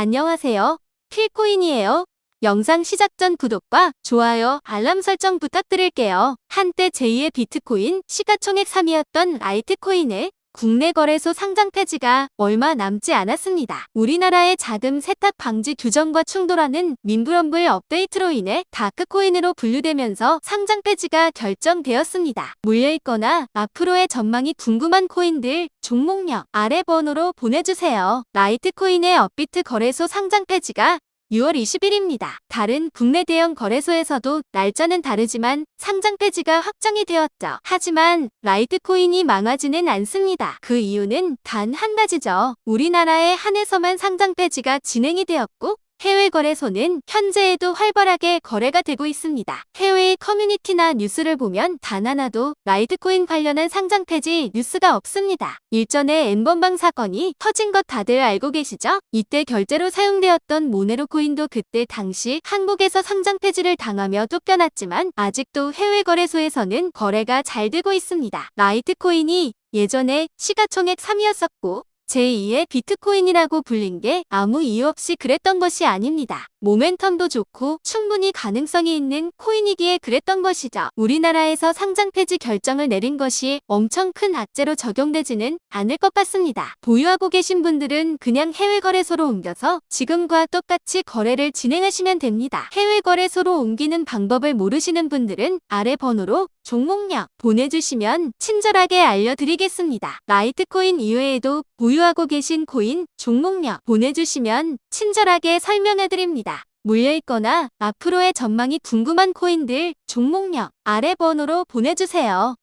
안녕하세요. 필코인이에요. 영상 시작 전 구독과 좋아요, 알람 설정 부탁드릴게요. 한때 제2의 비트코인 시가총액 3위였던 라이트코인의 국내 거래소 상장 폐지가 얼마 남지 않았습니다. 우리나라의 자금 세탁 방지 규정과 충돌하는 민불엄불 업데이트로 인해 다크코인으로 분류되면서 상장 폐지가 결정되었습니다. 물려있거나 앞으로의 전망이 궁금한 코인들 종목명 아래 번호로 보내주세요. 라이트코인의 업비트 거래소 상장 폐지가 6월 20일입니다. 다른 국내 대형 거래소에서도 날짜는 다르지만 상장 폐지가 확정이 되었죠. 하지만 라이트코인이 망하지는 않습니다. 그 이유는 단 한 가지죠. 우리나라에 한해서만 상장 폐지가 진행이 되었고 해외 거래소는 현재에도 활발하게 거래가 되고 있습니다. 해외의 커뮤니티나 뉴스를 보면 단 하나도 라이트코인 관련한 상장 폐지 뉴스가 없습니다. 일전에 엠번방 사건이 터진 것 다들 알고 계시죠? 이때 결제로 사용되었던 모네로 코인도 그때 당시 한국에서 상장 폐지를 당하며 쫓겨났지만 아직도 해외 거래소에서는 거래가 잘 되고 있습니다. 라이트코인이 예전에 시가총액 3위였었고 제2의 비트코인이라고 불린 게 아무 이유 없이 그랬던 것이 아닙니다. 모멘텀도 좋고 충분히 가능성이 있는 코인이기에 그랬던 것이죠. 우리나라에서 상장 폐지 결정을 내린 것이 엄청 큰 악재로 적용되지는 않을 것 같습니다. 보유하고 계신 분들은 그냥 해외 거래소로 옮겨서 지금과 똑같이 거래를 진행하시면 됩니다. 해외 거래소로 옮기는 방법을 모르시는 분들은 아래 번호로 종목명 보내주시면 친절하게 알려드리겠습니다. 라이트코인 이외에도 보유하고 계신 코인 종목명 보내주시면 친절하게 설명해드립니다. 물려있거나 앞으로의 전망이 궁금한 코인들 종목명 아래 번호로 보내주세요.